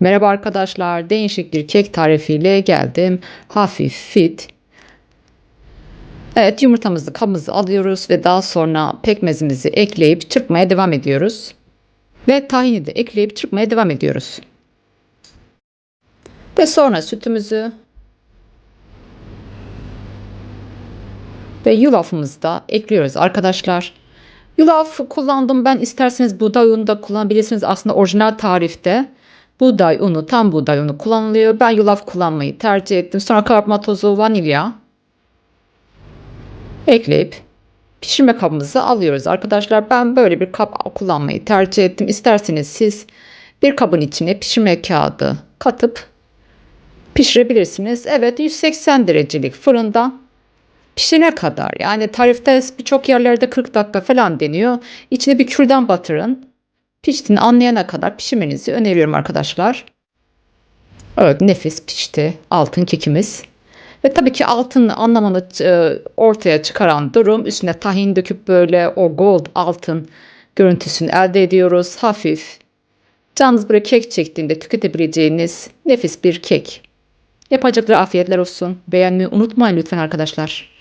Merhaba arkadaşlar, değişik bir kek tarifiyle geldim. Hafif, fit. Evet, yumurtamızı kabımızı alıyoruz ve daha sonra pekmezimizi ekleyip çırpmaya devam ediyoruz. Ve tahini de ekleyip çırpmaya devam ediyoruz. Ve sonra sütümüzü ve yulafımızı da ekliyoruz arkadaşlar. Yulaf kullandım ben isterseniz buğday unu da kullanabilirsiniz. Aslında orijinal tarifte buğday unu, tam buğday unu kullanılıyor. Ben yulaf kullanmayı tercih ettim. Sonra kabartma tozu, vanilya ekleyip pişirme kabımızı alıyoruz arkadaşlar. Ben böyle bir kap kullanmayı tercih ettim. İsterseniz siz bir kabın içine pişirme kağıdı katıp pişirebilirsiniz. Evet 180 derecelik fırında pişene kadar yani tarifte birçok yerlerde 40 dakika falan deniyor. İçine bir kürdan batırın. Piştiğini anlayana kadar pişirmenizi öneriyorum arkadaşlar. Evet nefis pişti altın kekimiz. Ve tabii ki altın anlamını e, ortaya çıkaran durum üstüne tahin döküp böyle o gold altın görüntüsünü elde ediyoruz. Hafif. Canınız böyle kek çektiğinde tüketebileceğiniz nefis bir kek. Yapacakları afiyetler olsun. Beğenmeyi unutmayın lütfen arkadaşlar.